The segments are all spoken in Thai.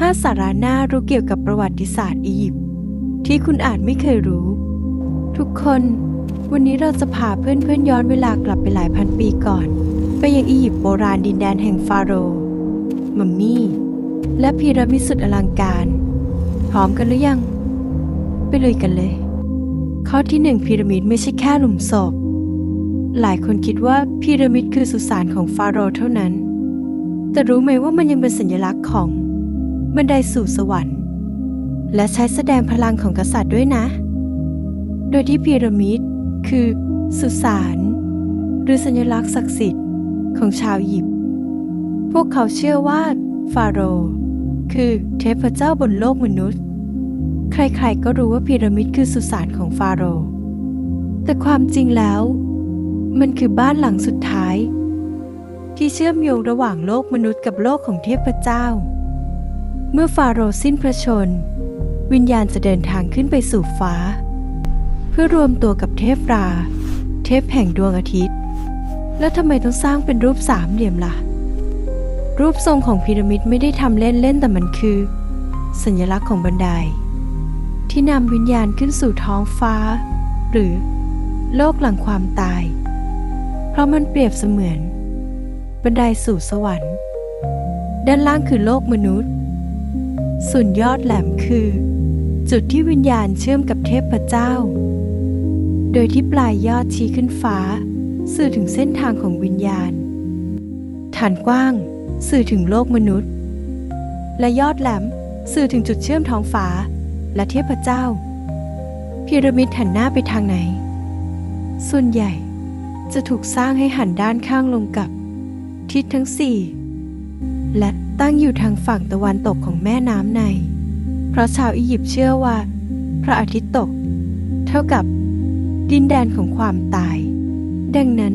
5 สาระน่ารู้เกี่ยวกับประวัติศาสตร์อียิปต์ที่คุณอาจไม่เคยรู้ ทุกคน วันนี้เราจะพาเพื่อนๆย้อนเวลากลับไปหลายพันปีก่อน ไปยังอียิปต์โบราณดินแดนแห่งฟาโรห์มัมมี่ และพีระมิดสุดอลังการ พร้อมกันหรือยัง ไปเลยกันเลย ข้อที่หนึ่งพีระมิดไม่ใช่แค่หลุมศพ หลายคนคิดว่าพีระมิดคือสุสานของฟาโรห์เท่านั้น แต่รู้ไหมว่ามันยังเป็นสัญลักษณ์ของ บันไดสู่สวรรค์ และใช้แสดงพลังของกษัตริย์ด้วยนะ โดยที่พีระมิดคือ สุสาน หรือสัญลักษณ์ศักดิ์สิทธิ์ของชาวอียิปต์พวกเขาเชื่อว่าฟาโรห์คือเทพเจ้าบนโลกมนุษย์ ใครๆ ก็รู้ว่าพีระมิดคือสุสานของฟาโรห์แต่ความจริงแล้ว มันคือบ้านหลังสุดท้าย ที่เชื่อมโยงระหว่างโลกมนุษย์กับโลกของเทพเจ้า เมื่อฟาโรห์สิ้นพระชน วิญญาณจะเดินทางขึ้นไปสู่ฟ้า เพื่อรวมตัวกับเทพรา เทพแห่งดวงอาทิตย์ แล้วทำไมต้องสร้างเป็นรูปสามเหลี่ยมล่ะ รูปทรงของพีระมิดไม่ได้ทำเล่นๆแต่มันคือ สัญลักษณ์ของบันได ที่นำวิญญาณขึ้นสู่ท้องฟ้า หรือโลกหลังความตาย เพราะมันเปรียบเสมือน บันไดสู่สวรรค์ ด้านล่างคือโลกมนุษย์ ส่วนยอดแหลมคือ จุดที่วิญญาณเชื่อมกับเทพเจ้า โดยที่ปลายยอดชี้ขึ้นฟ้า สื่อถึงเส้นทางของวิญญาณ ฐานกว้าง สื่อถึงโลกมนุษย์ และยอดแหลมสื่อถึงจุดเชื่อมท้องฟ้า และเทพเจ้า พีระมิดหันหน้าไปทางไหน ส่วนใหญ่จะถูกสร้างให้หันด้านข้างลงกับ ทิศทั้งสี่และ ตั้งอยู่ทางฝั่งตะวันตกของแม่น้ำใน เพราะชาวอียิปต์เชื่อว่า พระอาทิตย์ตก เท่ากับดินแดนของความตาย ดังนั้น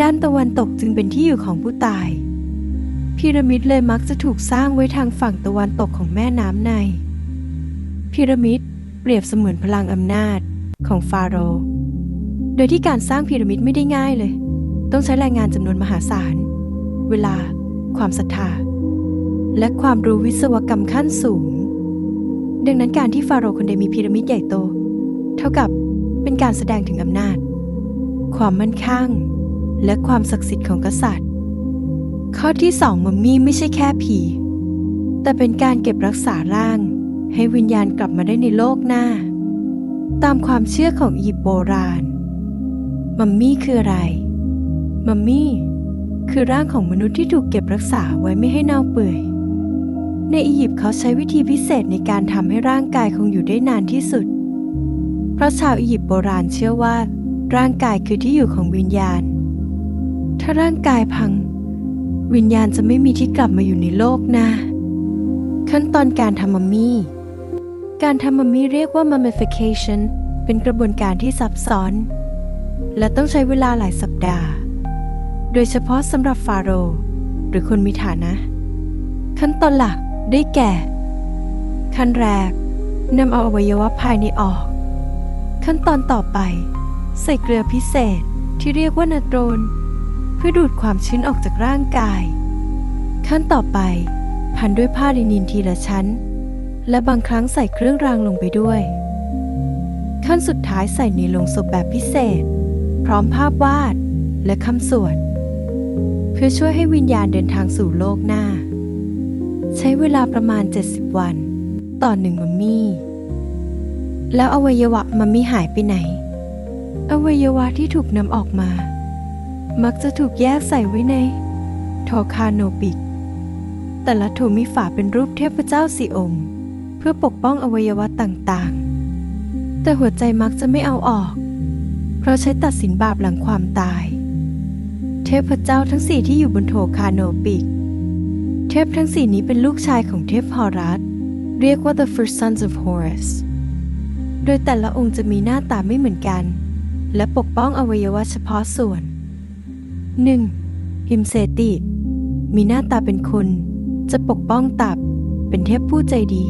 ด้านตะวันตกจึงเป็นที่อยู่ของผู้ตาย พีระมิดเลยมักจะถูกสร้างไว้ทางฝั่งตะวันตกของแม่น้ำใน พีระมิดเปรียบเสมือนพลังอำนาจของฟาโรห์ โดยที่การสร้างพีระมิดไม่ได้ง่ายเลย ต้องใช้แรงงานจำนวนมหาศาล เวลา ความศรัทธา และความรู้วิศวกรรมขั้นสูง ดังนั้นการที่ฟาโรห์คนใดมีพีระมิดใหญ่โต เท่ากับเป็นการแสดงถึงอำนาจ ความมั่นคงและความศักดิ์สิทธิ์ของกษัตริย์ ข้อที่สองมัมมี่ไม่ใช่แค่ผี แต่เป็นการเก็บรักษาร่าง ให้วิญญาณกลับมาได้ในโลกหน้า ตามความเชื่อของอียิปต์โบราณ มัมมี่คืออะไร มัมมี่คือร่างของมนุษย์ที่ถูกเก็บรักษาไว้ไม่ให้เน่าเปื่อย ในอียิปต์เขาใช้วิธีพิเศษในการทำให้ร่างกายคงอยู่ได้นานที่สุด เพราะชาวอียิปต์โบราณเชื่อว่า ร่างกายคือที่อยู่ของวิญญาณ ถ้าร่างกายพัง วิญญาณจะไม่มีที่กลับมาอยู่ในโลกน้าขั้นตอนการทำมัมมี่ การทำมัมมี่เรียกว่า mummification เป็นกระบวนการที่ซับซ้อน และต้องใช้เวลาหลายสัปดาห์ โดยเฉพาะสำหรับฟาโรห์หรือคนมีฐานะ ขั้นตอนหลัก ได้แก่ ขั้นแรกนำเอาอวัยวะภายในออก ขั้นตอนต่อไป ใส่เกลือพิเศษที่เรียกว่านาโตรน เพื่อดูดความชื้นออกจากร่างกาย ขั้นต่อไป พันด้วยผ้าลินินทีละชั้น และบางครั้งใส่เครื่องรางลงไปด้วย ขั้นสุดท้ายใส่ในลงศพแบบพิเศษ พร้อมภาพวาดและคำสวดเพื่อช่วยให้วิญญาณเดินทางสู่โลกหน้า ใช้เวลาประมาณ 70 วัน ต่อหนึ่งมัมมี่ แล้วอวัยวะมัมมี่หายไปไหน อวัยวะที่ถูกนำออกมา มักจะถูกแยกใส่ไว้ในโทคาโนปิก แต่ละโถมีฝาเป็นรูปเทพเจ้าสี่องค์ เพื่อปกป้องอวัยวะต่างๆ แต่หัวใจมักจะไม่เอาออก เพราะใช้ตัดสินบาปหลังความตาย เทพเจ้าทั้งสี่ที่อยู่บนโถคาโนปิก เทพทั้งสี่นี้เป็นลูกชายของเทพฮอรัสเรียกว่า the first sons of Horus โดยแต่ละองค์จะมีหน้าตาไม่เหมือนกัน และปกป้องอวัยวะเฉพาะส่วน 1. ฮิมเซติ มีหน้าตาเป็นคน จะปกป้องตับ เป็นเทพผู้ใจดี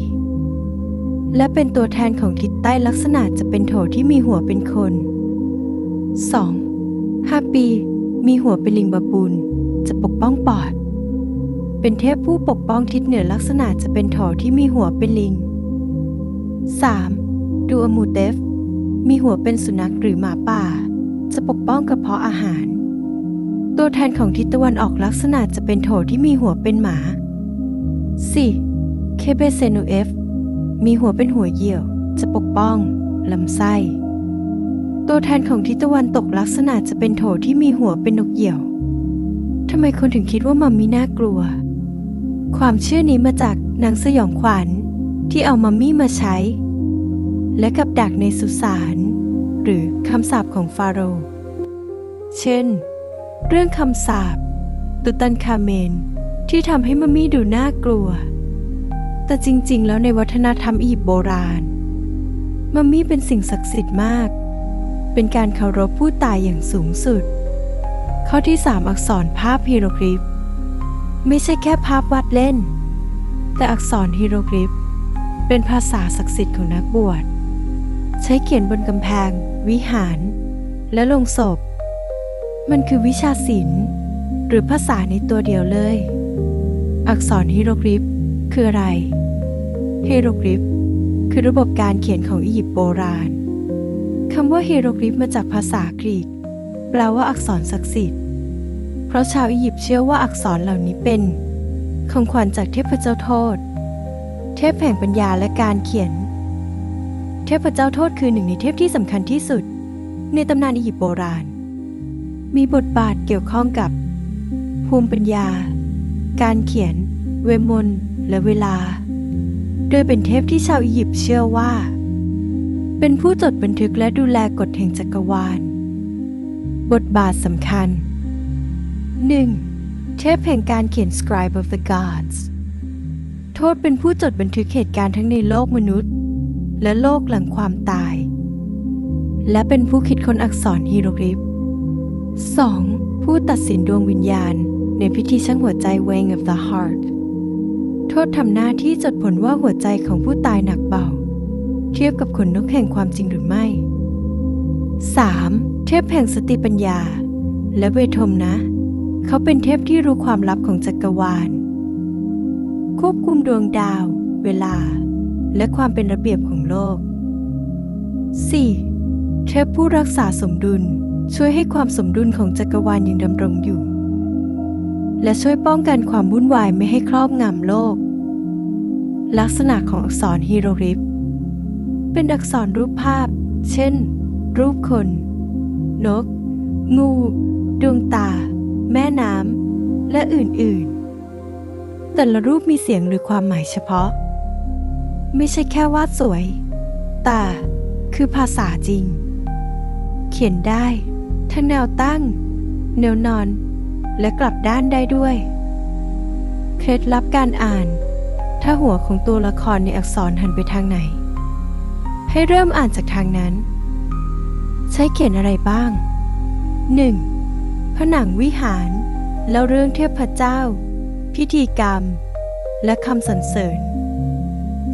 และเป็นตัวแทนของทิศใต้ลักษณะจะเป็นโถที่มีหัวเป็นคน 2. ฮาปี มีหัวเป็นลิงบาบูนจะปกป้องปอด เป็นเทพผู้ปกป้องทิศเหนือลักษณะจะเป็นโถที่มีหัวเป็นลิง 3. ดูอมูเตฟ มีหัวเป็นสุนัขหรือหมาป่า จะปกป้องกระเพาะอาหาร ตัวแทนของทิศตะวันออกลักษณะจะเป็นโถที่มีหัวเป็นหมา 4. เคเบเซนูเอฟ มีหัวเป็นหัวเหยี่ยว จะปกป้องลำไส้ ตัวแทนของทิศตะวันตกลักษณะจะเป็นโถที่มีหัวเป็นนกเหยี่ยวทำไมคนถึงคิดว่ามัมมี่น่ากลัว ความเชื่อนี้มาจากหนังสยองขวัญที่เอามัมมี่มาใช้ และกับดักในสุสานหรือคำสาปของฟาโรห์เช่น เรื่องคำสาปตุตันคาเมนที่ทำให้มัมมี่ดูน่ากลัว แต่จริงๆ แล้วในวัฒนธรรมอียิปต์โบราณ มัมมี่เป็นสิ่งศักดิ์สิทธิ์มาก เป็นการเคารพผู้ตายอย่างสูงสุด ข้อที่สามอักษรภาพฮีโรกริฟ ไม่ใช่แค่ภาพวาดเล่น แต่อักษรฮีโรกริฟเป็นภาษาศักดิ์สิทธิ์ของนักบวช ใช้เขียนบนกำแพง วิหาร และลงศพ มันคือวิชาศิลป์หรือภาษาในตัวเดียวเลย อักษรฮีโรกริฟคืออะไรฮีโรกริฟคือระบบการเขียนของอียิปต์โบราณคำว่าฮีโรกริฟมาจากภาษากรีก แปลว่าอักษรศักดิ์สิทธิ์ เพราะชาวอียิปต์เชื่อว่าอักษรเหล่านี้เป็นของขวัญจากเทพเจ้าโทษ เทพแห่งปัญญาและการเขียน เทพเจ้าโทษคือหนึ่งในเทพที่สำคัญที่สุด ในตำนานอียิปต์โบราณ มีบทบาทเกี่ยวข้องกับ ภูมิปัญญา การเขียน เวมนและเวลา โดยเป็นเทพที่ชาวอียิปต์เชื่อว่า เป็นผู้จดบันทึกและดูแลกฎแห่งจักรวาล บทบาทสำคัญ 1. เทพแห่งการเขียน Scribe of the Gods โทษเป็นผู้จดบันทึกเหตุการณ์ทั้งในโลกมนุษย์ และโลกหลังความตาย และเป็นผู้คิดค้นอักษรฮีโรกริฟ 2. ผู้ตัดสินดวงวิญญาณในพิธีช่างหัวใจ Weighing of the Heart โทษทำหน้าที่จดผลว่าหัวใจของผู้ตายหนักเบา เทียบกับขนนกแห่งความจริงหรือไม่ 3. เทพแห่งสติปัญญา และเวทมนะ เขาเป็นเทพที่รู้ความลับของจักรวาล ควบคุมดวงดาว เวลา และความเป็นระเบียบของโลก 4. เทพผู้รักษาสมดุลช่วยให้ความสมดุลของจักรวาลยังดำรงอยู่ และช่วยป้องกันความวุ่นวายไม่ให้ครอบงำโลก ลักษณะของอักษรฮีโรริฟเป็นอักษรรูปภาพ เช่น รูปคน นก งู ดวงตา แม่น้ำ และอื่นๆ แต่ละรูปมีเสียงหรือความหมายเฉพาะ ไม่ใช่แค่วาดสวย แต่คือภาษาจริง เขียนได้ทั้งแนวตั้ง แนวนอน และกลับด้านได้ด้วย เคล็ดลับการอ่าน ถ้าหัวของตัวละครในอักษรหันไปทางไหน ให้เริ่มอ่านจากทางนั้น ใช้เขียนอะไรบ้าง 1. ผนังวิหารเล่าเรื่องเทพเจ้า พิธีกรรม และคำสรรเสริญ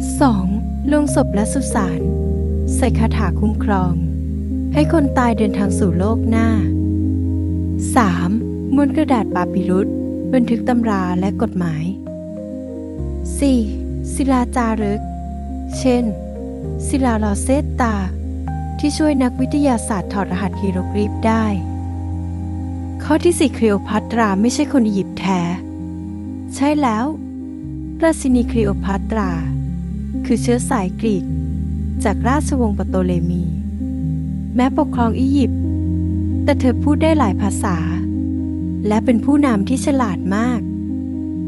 2. ลงศพและสุสานใส่คาถาคุ้มครอง ให้คนตายเดินทางสู่โลกหน้า 3. มวลกระดาษปาปิรุสบันทึกตำราและกฎหมาย 4. ศิลาจารึก เช่น ศิลาลอเซตตา ที่ช่วยนักวิทยาศาสตร์ถอดรหัสฮีโรกริฟได้ ข้อที่สี่คลีโอพัตราไม่ใช่คนอียิปต์แท้ ใช่แล้ว ราชินีคลีโอพัตรา คือเชื้อสายกรีก จากราชวงศ์ปโตเลมี แม้ปกครองอียิปต์แต่เธอพูดได้หลายภาษา และเป็นผู้นำที่ฉลาดมาก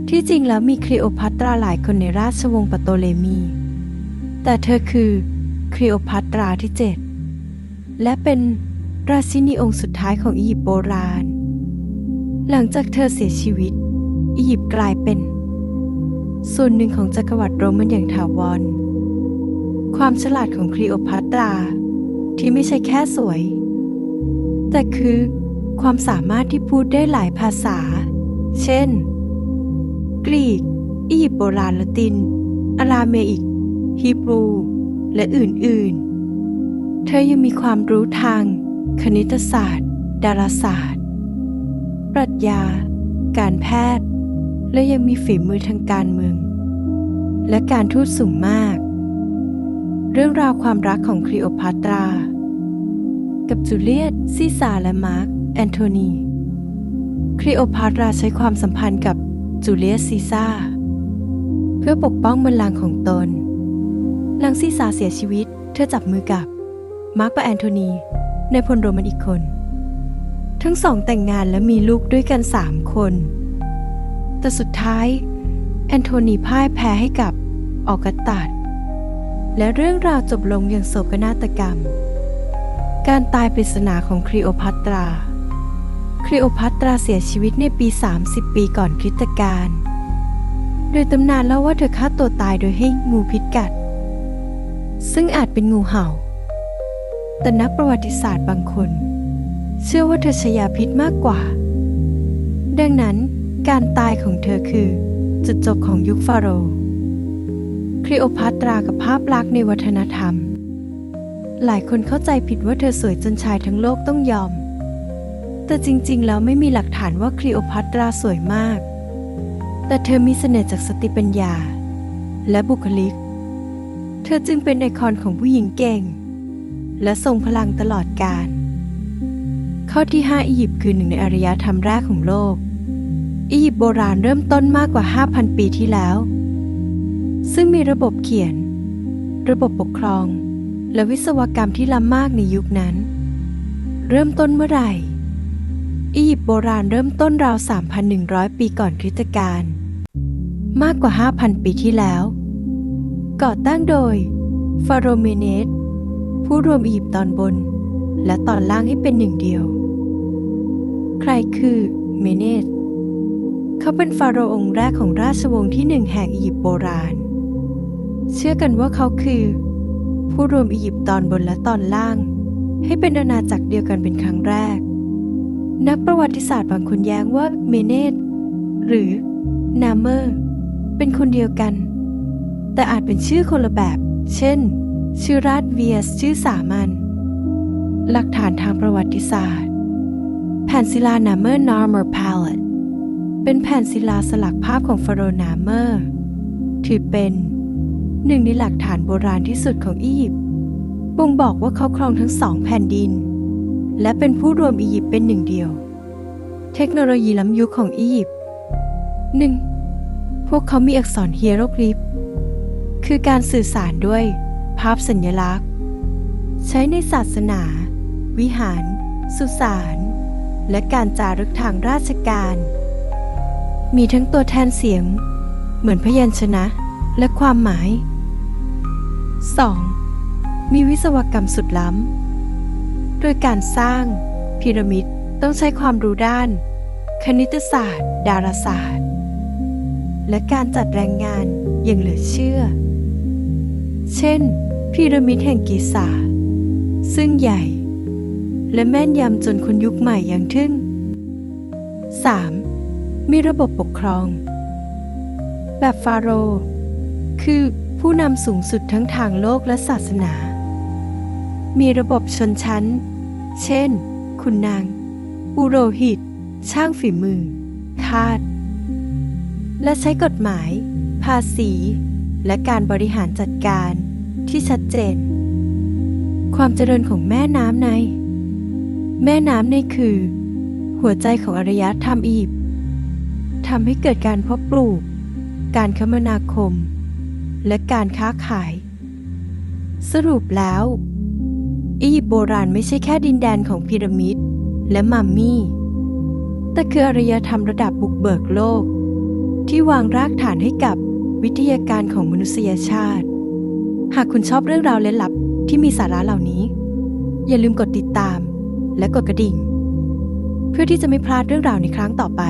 ที่จริงแล้วมีคลีโอพัตราหลายคนในราชวงศ์ปโตเลมี แต่เธอคือคลีโอพัตราที่เจ็ดและเป็นราชินีองค์สุดท้ายของอียิปต์โบราณ หลังจากเธอเสียชีวิต อียิปต์กลายเป็น ส่วนหนึ่งของจักรวรรดิโรมันอย่างถาวร ความฉลาดของคลีโอพัตรา ที่ไม่ใช่แค่สวย แต่คือความสามารถที่พูดได้หลายภาษา เช่น กรีก อียิปต์โบราณละติน อาราเมอิก ฮีบรู และอื่น ๆ เธอยังมีความรู้ทาง คณิตศาสตร์ ดาราศาสตร์ ปรัชญา การแพทย์ และยังมีฝีมือทางการเมือง และการทูตสูงมาก เรื่องราวความรักของคลีโอพัตรา กับจูเลียตซีซาร์และมาร์กแอนโทนี คลีโอพัตราใช้ความสัมพันธ์กับจูเลียสซีซาร์เพื่อปกป้องบัลลังก์ของตน หลังซีซาร์เสียชีวิต เธอจับมือกับ มาร์กและแอนโทนี ในพลโรมันอีกคน ทั้งสองแต่งงานและมีลูกด้วยกันสามคน แต่สุดท้าย แอนโทนีพ่ายแพ้ให้กับออกัสตัสและเรื่องราวจบลงอย่างโศกนาฏกรรม การตายปริศนาของคลีโอพัตรา คลีโอพัตราเสียชีวิตในปี 30 ปีก่อนคริสตกาล โดยตำนานเล่าว่าเธอฆ่าตัวตายโดยให้งูพิษกัด ซึ่งอาจเป็นงูเห่า แต่นักประวัติศาสตร์บางคน เชื่อว่าเธอใช้ยาพิษมากกว่า ดังนั้นการตายของเธอคือ จุดจบของยุคฟาโรห์คลีโอพัตรากับภาพลักษณ์ในวัฒนธรรม หลายคนเข้าใจผิดว่าเธอสวยจนชายทั้งโลกต้องยอม แต่จริงๆ แล้วไม่มีหลักฐานว่าคลีโอพัตราสวยมาก แต่เธอมีเสน่ห์จากสติปัญญา และบุคลิก เธอจึงเป็นไอคอนของผู้หญิงเก่ง และทรงพลังตลอดกาล ข้อที่ 5 อียิปต์คือหนึ่งในอารยธรรมแรกของโลก อียิปต์โบราณเริ่มต้นมากกว่า 5,000 ปีที่แล้ว ซึ่งมีระบบเขียน ระบบปกครอง และวิศวกรรมที่ล้ำมากในยุคนั้น เริ่มต้นเมื่อไหร่ อียิปต์โบราณเริ่มต้นราว 3,100 ปีก่อนคริสตกาลมากกว่า 5,000 ปีที่แล้ว ก่อตั้งโดย ฟาโรห์เมเนสผู้รวมอียิปต์ตอนบน และตอนล่างให้เป็นหนึ่งเดียว ใครคือเมเนสเขาเป็นฟาโรห์องค์แรกของราชวงศ์ที่หนึ่งแห่งอียิปต์โบราณ เชื่อกันว่าเขาคือ ผู้รวมอียิปต์ตอนบนและตอนล่าง ให้เป็นอาณาจักรเดียวกันเป็นครั้งแรก นักประวัติศาสตร์บางคนแย้งว่าเมเนสหรือนาเมอร์ เป็นคนเดียวกัน แต่อาจเป็นชื่อคนละแบบ เช่น ชื่อราชเวียสชื่อสามัญ หลักฐานทางประวัติศาสตร์ แผ่นศิลานาเมอร์นอร์มอร์พาเลตเป็นแผ่นศิลาสลักภาพของฟาโรนาเมอร์ ถือเป็นหนึ่งในหลักฐานโบราณที่สุดของอียิปต์บ่งบอกว่าเขาครองทั้งสองแผ่นดิน และเป็นผู้รวมอียิปต์เป็นหนึ่งเดียว เทคโนโลยีล้ำยุคของอียิปต์หนึ่งพวกเขามีอักษรเฮียโรกริฟคือการสื่อสารด้วยภาพสัญลักษณ์ ใช้ในศาสนา วิหาร สุสาน และการจารึกทางราชการ มีทั้งตัวแทนเสียง เหมือนพยัญชนะและความหมาย 2. มีวิศวกรรมสุดล้ำ โดยการสร้างพีระมิดต้องใช้ความรู้ด้าน คณิตศาสตร์ ดาราศาสตร์ และการจัดแรงงานอย่างเหลือเชื่อ เช่นพีระมิดแห่งกิซาซึ่งใหญ่ และแม่นยำจนคนยุคใหม่อยังทึ่ง 3. มีระบบปกครอง แบบฟาโรห์คือผู้นำสูงสุดทั้งทางโลกและศาสนา มีระบบชนชั้น เช่น คุณนางปุโรหิต ช่างฝีมือ ทาส และใช้กฎหมาย ภาษี และการบริหารจัดการที่ชัดเจน ความเจริญของแม่น้ำใน แม่น้ำในคือ หัวใจของอารยธรรมอียิปต์ทำให้เกิดการเพาะปลูก การคมนาคม และการค้าขาย สรุปแล้ว อียิปต์โบราณไม่ใช่แค่ดินแดนของพีระมิด และมัมมี่ แต่คืออารยธรรมระดับบุกเบิกโลก ที่วางรากฐานให้กับวิทยาการของมนุษยชาติ หากคุณชอบเรื่องราวเล่นลับที่มีสาระเหล่านี้ อย่าลืมกดติดตาม และกดกระดิ่ง เพื่อที่จะไม่พลาดเรื่องราวในครั้งต่อไป